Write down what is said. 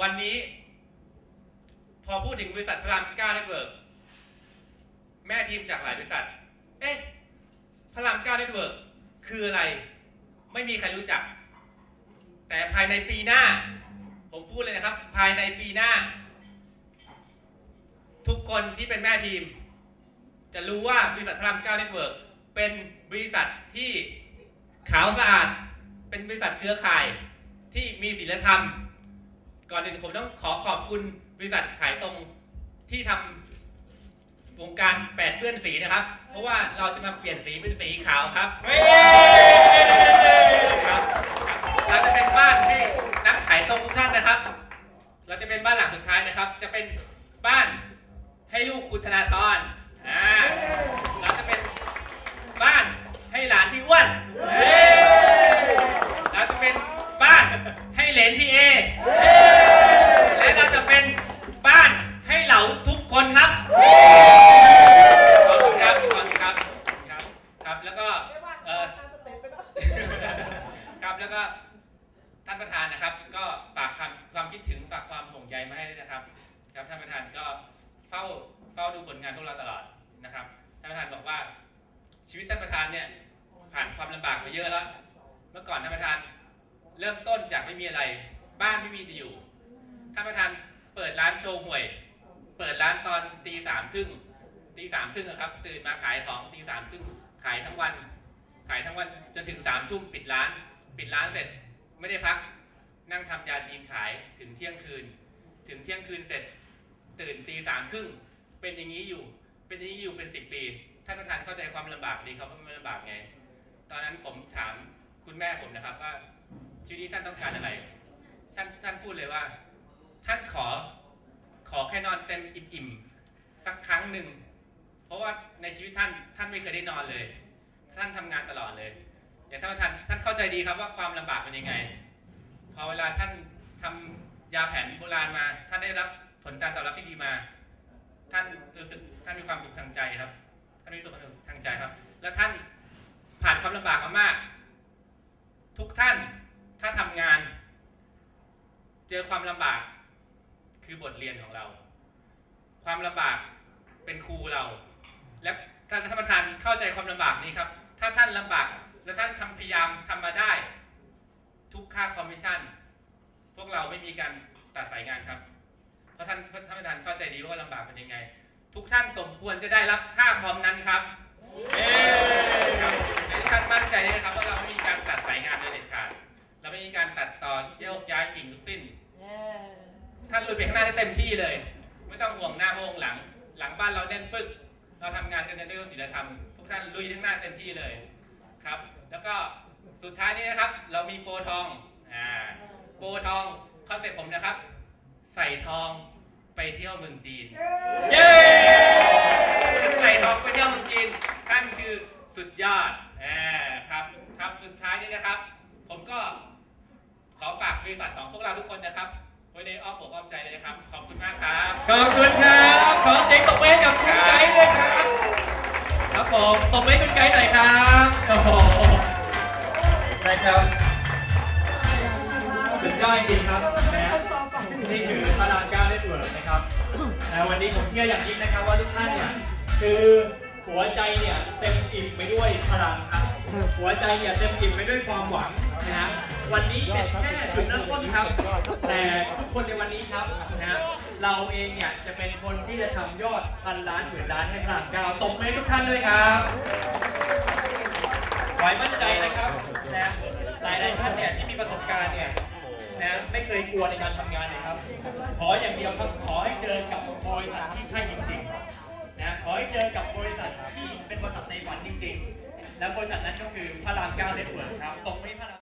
วันนี้ พอพูดถึงบริษัทพระรามเก้าเน็ตเวิร์กแม่ทีมจากหลายบริษัท เอ๊ะพระรามเก้าเน็ตเวิร์กคืออะไร ไม่มีใครรู้จัก แต่ภายในปีหน้า ผมพูดเลยนะครับ ภายในปีหน้า ทุกคนที่เป็นแม่ทีม จะรู้ว่าบริษัทพระรามเก้าเน็ตเวิร์กเป็นบริษัทที่ขาวสะอาด เป็นบริษัทเครือข่ายที่มีศีลธรรม ก่อนอื่นผมต้องขอขอบคุณบริษัทขายตรงที่ทำวงการแปดเปื้อนสีนะครับ เพราะว่าเราจะมาเปลี่ยนสีเป็นสีขาวครับครับครับเราจะเป็นบ้านให้นักขายตรงทุกท่านนะครับ เราจะเป็นบ้านหลังสุดท้ายนะครับ จะเป็นบ้านให้ลูกคุณธนาธร ดถึงฝากความห่วงใยมาให้ด้วยนะครับ ครับท่านประธานก็เฝ้าเฝ้าดูผลงานพวกเราตลอดนะครับท่านประธานบอกว่าชีวิตท่านประธานเนี่ยผ่านความลำบากมาเยอะแล้ว เมื่อก่อนท่านประธานเริ่มต้นจากไม่มีอะไร บ้านไม่มีจะอยู่ท่านประธานเปิดร้านโชว์หวย เปิดร้านตอนตีสามครึ่งตีสามครึ่งครับ ตื่นมาขายของตีสามครึ่งขายทั้งวัน ขายทั้งวันจนถึงสามทุ่มปิดร้าน ปิดร้านเสร็จ ไม่ได้พัก นั่งทำยาจีนขายถึงเที่ยงคืน ถึงเที่ยงคืนเสร็จ ตื่นตีสามครึ่งเป็นอย่างนี้อยู่ เป็นอย่างนี้อยู่เป็นสิบปีท่านประธานเข้าใจความลำบากดีครับว่ามันลำบากไง ตอนนั้นผมถามคุณแม่ผมนะครับว่าชีวิตนี้ท่านต้องการอะไรท่านท่านพูดเลยว่า ท่านขอขอแค่นอนเต็มอิ่มๆสักครั้งหนึ่งเพราะว่าในชีวิตท่านท่านไม่เคยได้นอนเลย ท่านทำงานตลอดเลยอย่างท่านประธานท่านเข้าใจดีครับว่าความลำบากเป็นยังไง อเวลาท่านทำยาแผนโบราณมา ท่านได้รับผลการตอบรับที่ดีมา ท่านรู้สึกท่านมีความสุขทางใจครับ ท่านมีสุขทางใจครับ แล้วท่านผ่านความลำบากมามาก ทุกท่านถ้าทำงาน เจอความลำบากคือบทเรียนของเรา ความลำบากเป็นครูเรา และท่านท่านประธานเข้าใจความลำบากนี้ครับ ถ้าท่านลำบากและท่านทำพยายามทำมาได้ ทุกค่าคอมมิชชั่น พวกเราไม่มีการตัดสายงานครับ เพราะท่านท่านประธานเข้าใจดีว่าลำบากเป็นยังไง ทุกท่านสมควรจะได้รับค่าคอมนั้นครับเย้ครับและท่านมั่นใจได้นะครับว่าเราไม่มีการตัดสายงานโดยเด็ดขาดเราไม่มีการตัดต่อโยกย้ายกิ่งทุกสิ้นท่านลุยไปข้างหน้าได้เต็มที่เลย ไม่ต้องห่วงหน้าห่วงหลัง หลังบ้านเราแน่นปึ๊กเราทำงานกันด้วยศีลธรรม ทุกท่านลุยข้างหน้าเต็มที่เลยครับ แล้วก็ สุดท้ายนี้นะครับ เรามีโปรทองอ่าโปรทองคอนเซ็ปต์ผมนะครับ ใส่ทองไปเที่ยวเมืองจีน เย้ท่านใส่ทองไปเที่ยวเมืองจีนท่านคือสุดยอดอ่าครับ ครับสุดท้ายนี้นะครับ ผมก็ขอฝากบริษัทของพวกเราทุกคนนะครับไว้ในอ้อมอกอ้อมใจเลยนะครับ ขอบคุณมากครับ ขอบคุณครับ ขอเสียงตบมือให้กับคุณไกด์ด้วยครับ ครับผมตบมือให้คุณไกด์หน่อยครับโอ้โห นะครับสุดยอดจริงครับนะนี่คือพลังก้าวเน็ตเวิร์กนะครับนะวันนี้ผมเชื่ออย่างยิ่งนะครับว่าทุกท่านเนี่ยคือหัวใจเนี่ยเต็มอิ่มไปด้วยพลังครับ หัวใจเนี่ยเต็มอิ่มไปด้วยความหวังนะฮะวันนี้เป็นแค่จุดเริ่มต้นครับ แต่ทุกคนในวันนี้ครับนะฮะเราเองเนี่ยจะเป็นคนที่จะทำยอดพันล้านหมื่นล้านให้พลังก้าวตบมือทุกท่านด้วยครับไว้มั่นใจนะครับ ไม่เคยกลัวในการทำงานเลยครับ ขออย่างเดียวครับขอให้เจอกับบริษัทที่ใช่จริงๆนะขอให้เจอกับบริษัทที่เป็นบริษัทในฝันจริง ๆ และบริษัทนั้นก็คือพระรามเก้าเน็ตเวิร์กครับตรงนี้พระราม